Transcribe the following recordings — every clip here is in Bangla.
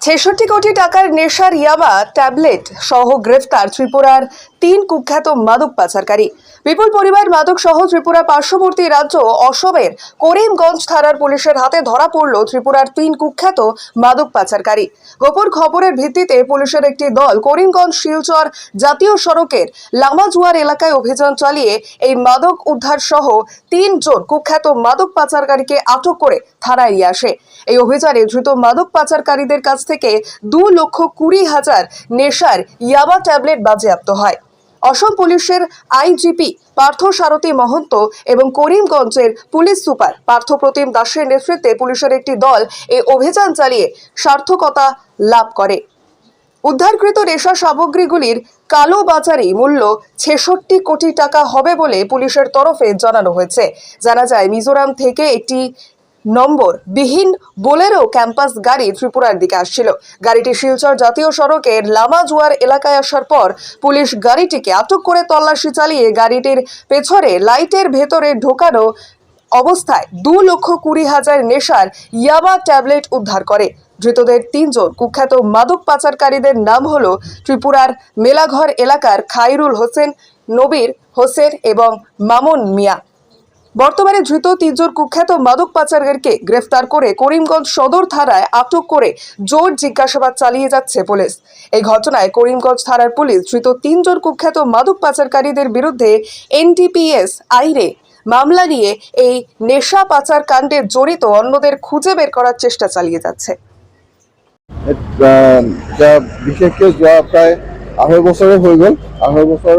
ছেষট্টি কোটি টাকার নেশার ইয়াবা ট্যাবলেট সহ গ্রেফতার ত্রিপুরার তিন কুখ্যাত মাদক পাচারকারী। বিপুল পরিমাণ মাদক সহ ত্রিপুরা পার্শ্ববর্তী রাজ্য অসমের করিমগঞ্জ থানার পুলিশের হাতে ধরা পড়ল ত্রিপুরার তিন কুখ্যাত মাদক পাচারকারী। গোপন খবরের ভিত্তিতে পুলিশের একটি দল করিমগঞ্জ শিলচর জাতীয় সড়কের লামাজুয়ার এলাকায় অভিযান চালিয়ে এই মাদক উদ্ধার সহ তিনজন কুখ্যাত মাদক পাচারকারীকে আটক করে থানায় নিয়ে আসে। এই অভিযানে ধৃত মাদক পাচারকারীদের কাছ থেকে দু লক্ষ কুড়ি হাজার নেশার ইয়াবা ট্যাবলেট বাজেয়াপ্ত হয়। অসম পুলিশের আইজিপি পার্থ সারথী মহন্ত এবং করিমগঞ্জের পুলিশ সুপার পার্থপ্রতিম দাসের নেতৃত্বে পুলিশের একটি দল এই অভিযান চালিয়ে সার্থকতা লাভ করে। উদ্ধারকৃত নেশা সামগ্রীগুলির কালো বাজারে মূল্য ছেষট্টি কোটি টাকা হবে বলে পুলিশের তরফে জানানো হয়েছে। জানা যায়, মিজোরাম থেকে একটি নম্বর বিহীন বোলেরো ক্যাম্পাস গাড়ি ত্রিপুরার দিকে আসছিল। গাড়িটি শিলচর জাতীয় সড়কের লামাজুয়ার এলাকায় আসার পর পুলিশ গাড়িটিকে আটক করে তল্লাশি চালিয়ে গাড়িটির পেছনে লাইটের ভেতরে ঢোকানো অবস্থায় দু লক্ষ কুড়ি হাজার নেশার ইয়াবা ট্যাবলেট উদ্ধার করে। ধৃতদের তিনজন কুখ্যাত মাদক পাচারকারীদের নাম হল ত্রিপুরার মেলাঘর এলাকার খাইরুল হোসেন, নবীর হোসেন এবং মামুন মিয়া। বর্তমানে ধৃত তিনজন কুখ্যাত মাদক পাচারকারীকে গ্রেফতার করে করিমগঞ্জ সদর থানায় আটক করে জোর জিজ্ঞাসাবাদ চালিয়ে যাচ্ছে পুলিশ। এই ঘটনায় করিমগঞ্জ থানার পুলিশ ধৃত তিনজন কুখ্যাত মাদক পাচারকারীদের বিরুদ্ধে এনডিপিএস আইনে মামলা নিয়ে এই নেশা পাচার কাণ্ডে জড়িত অন্যদের খুঁজে বের করার চেষ্টা চালিয়ে যাচ্ছে। যোৱা প্ৰায় আঢ়ৈ বছৰে হৈ গ'ল। আঢ়ৈ বছৰ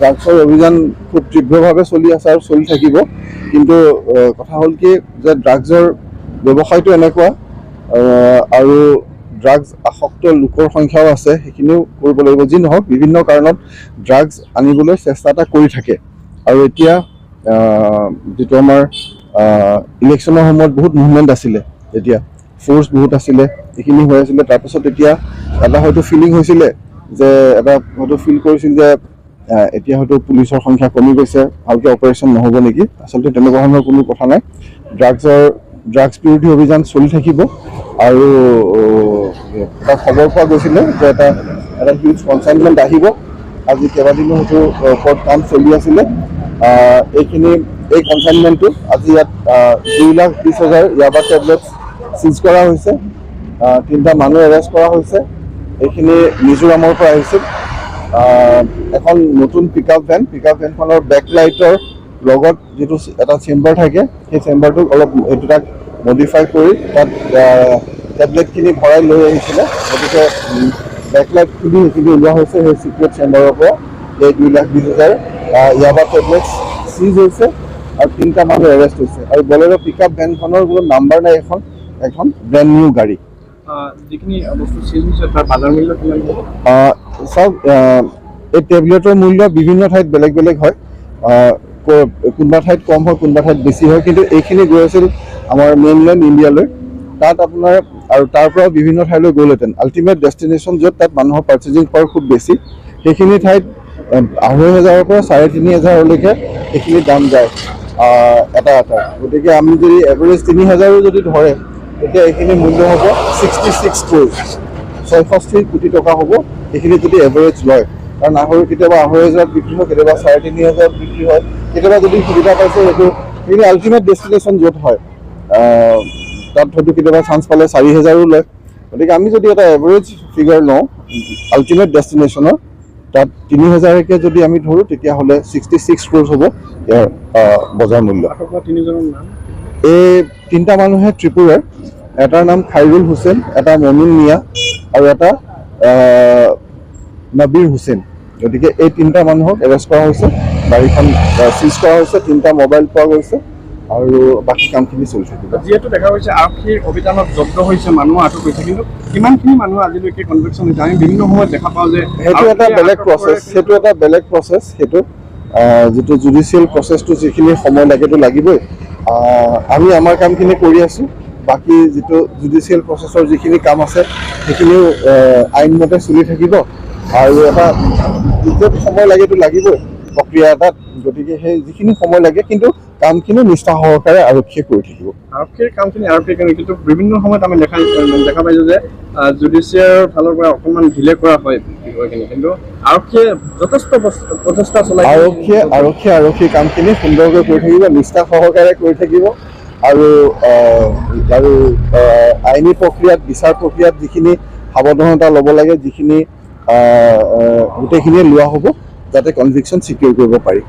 ড্ৰাগছৰ অভিযান খুব তীব্ৰভাৱে চলি আছে আৰু চলি থাকিব। কিন্তু কথা হ'ল কি যে ড্ৰাগছৰ ব্যৱসায়টো এনেকুৱা আৰু ড্ৰাগছ আসক্ত লোকৰ সংখ্যাও আছে সেইখিনিও কৰিব লাগিব। যি নহওক বিভিন্ন কাৰণত ড্ৰাগছ আনিবলৈ চেষ্টা এটা কৰি থাকে। আৰু এতিয়া যিটো আমাৰ ইলেকশ্যনৰ সময়ত বহুত মুভমেণ্ট আছিলে। এতিয়া ফ'ৰ্চ বহুত আছিলে এইখিনি হৈ আছিলে। তাৰপিছত এতিয়া এটা হয়তো ফিলিং হৈছিলে যে এটা হয়তো ফিল কৰিছিল যে এতিয়া হয়তো পুলিচৰ সংখ্যা কমি গৈছে ভালকৈ অপাৰেশ্যন নহ'ব নেকি? আচলতে তেনেকুৱা ধৰণৰ কোনো কথা নাই। ড্ৰাগছৰ ড্ৰাগছ বিৰোধী অভিযান চলি থাকিব আৰু এটা খবৰ পোৱা গৈছিলে যে এটা এটা হিউজ কনচাইনমেণ্ট আহিব। আজি কেইবাদিনো আহ, ওপৰত কাম চলি আছিলে। এইখিনি এই কনচাইনমেণ্টটো আজি ইয়াত দুই লাখ বিছ হাজাৰ ইয়াবা টেবলেট চিজ কৰা হৈছে। তিনিটা মানুহ এৰেষ্ট কৰা হৈছে। এইখিনি মিজোৰামৰ পৰা আহিছিল। আহ, এখন নতুন pick up van pick up ভেনখনৰ back লাইটৰ লগত যিটো এটা চেম্বাৰ থাকে সেই চেম্বাৰটোক অলপ এইটো তাক মডিফাই কৰি তাত টেবলেটখিনি ভৰাই লৈ আহিছিলে। গতিকে বেকলাইট খুলি সেইখিনি ওলোৱা হৈছে সেই চিক্ৰেট চেম্বাৰৰ পৰা। এই দুই লাখ বিছ হাজাৰ ইয়াবা টেবলেটছ চিজ হৈছে আৰু তিনিটা মানুহ এৰেষ্ট হৈছে। আৰু বলেৰ' পিক আপ ভেনখনৰ কোনো নাম্বাৰ নাই এখন এখন ব্ৰেণ্ড নিউ গাড়ী। যিখিনি বস্তু চিজ হৈছে তাৰ বাজাৰ মূল্য কিমান চাওক এই টেবলেটৰ মূল্য বিভিন্ন ঠাইত বেলেগ বেলেগ হয়। কোনোবা ঠাইত কম হয়, কোনোবা ঠাইত বেছি হয়, কিন্তু এইখিনি গৈ আছিল আমাৰ মেইনলেণ্ড ইণ্ডিয়ালৈ তাত আপোনাৰ, আৰু তাৰ পৰা বিভিন্ন ঠাইলৈ গ'লহেঁতেন। আল্টিমেট ডেষ্টিনেশ্যন য'ত তাত মানুহৰ পাৰ্চেজিং পাৱাৰ খুব বেছি। সেইখিনি ঠাইত আঢ়ৈ হাজাৰৰ পৰা চাৰে তিনি হাজাৰলৈকে সেইখিনি দাম যায়। এটা এটা। গতিকে আমি যদি এভাৰেজ তিনি হাজাৰো যদি ধৰে, তেতিয়া এইখিনি মূল্য হ'ব ছিক্সটি ছিক্স ক্ৰ'ৰ ছয়ষষ্ঠি কোটি টকা হ'ব। এইখিনি যদি এভাৰেজ লয় কাৰণ আঢ়ৈ কেতিয়াবা আঢ়ৈ হাজাৰত বিক্ৰী হয় কেতিয়াবা চাৰে তিনি হাজাৰত বিক্ৰী হয় কেতিয়াবা যদি সুবিধা পাইছে সেইটো সেইখিনি আল্টিমেট ডেষ্টিনেশ্যন য'ত হয় তাত হয়তো কেতিয়াবা চান্স পালে চাৰি হাজাৰো লয়। গতিকে আমি যদি এটা এভাৰেজ ফিগাৰ লওঁ আল্টিমেট ডেষ্টিনেশ্যনৰ তাত তিনি হাজাৰকৈ যদি আমি ধৰোঁ তেতিয়াহ'লে ছিক্সটি ছিক্স ক্ৰ'ৰ্ছ হ'ব ইয়াৰ বজাৰ মূল্য। এই তিনিটা মানুহে ত্ৰিপুৰাৰ এটাৰ নাম খাইৰুল হুছেইন এটা মমিন মিয়া আৰু এটা নবীৰ হুছেইন গতিকে এই তিনিটা মানুহক এৰেষ্ট কৰা হৈছে গাড়ীখন চিজ কৰা হৈছে তিনিটা মোবাইল পোৱা গৈছে আৰু বাকী কামখিনি চলি থাকিব। যিহেতু দেখা গৈছে আৰক্ষীৰ অভিযানত জব্দ হৈছে মানুহ আটক হৈছে কিন্তু কিমানখিনি মানুহ আজিলৈকে কনভেকশ্যন হৈছে আমি বিভিন্ন সময়ত দেখা পাওঁ যে সেইটো এটা বেলেগ প্ৰচেছ সেইটো এটা বেলেগ প্ৰচেছ সেইটো যিটো জুডিচিয়েল প্ৰচেছটো যিখিনি সময় লাগেতো লাগিবই। আমি আমাৰ কামখিনি কৰি আছোঁ বাকী যিটো জুডিচিয়েল প্ৰচেছৰ যিখিনি কাম আছে সেইখিনিও আইনমতে চলি থাকিব। আৰু এটা যিটো সময় লাগেতো লাগিবই প্ৰক্ৰিয়া এটাত। গতিকে সেই যিখিনি সময় লাগে কিন্তু কামখিনি নিষ্ঠা সহকাৰে আৰক্ষীয়ে কৰি থাকিব। আৰক্ষীৰ কামখিনি আৰক্ষীৰ কাৰণে কিন্তু বিভিন্ন সময়ত আমি দেখা দেখা পাইছোঁ যে জুডিচিয়াৰ ফালৰ পৰা অকণমান ঢিলে কৰা হয় কিন্তু আৰক্ষীয়ে যথেষ্ট প্ৰচ- প্ৰচেষ্টা চলাই আৰক্ষীয়ে আৰক্ষীয়ে আৰক্ষীৰ কামখিনি সুন্দৰকৈ কৰি থাকিব নিষ্ঠা সহকাৰে কৰি থাকিব আৰু আৰু আইনী প্ৰক্ৰিয়াত বিচাৰ প্ৰক্ৰিয়াত যিখিনি সাৱধানতা ল'ব লাগে যিখিনি গোটেইখিনিয়ে লোৱা হ'ব যাতে কনভিকশ্যন ছিকিউৰ কৰিব পাৰি।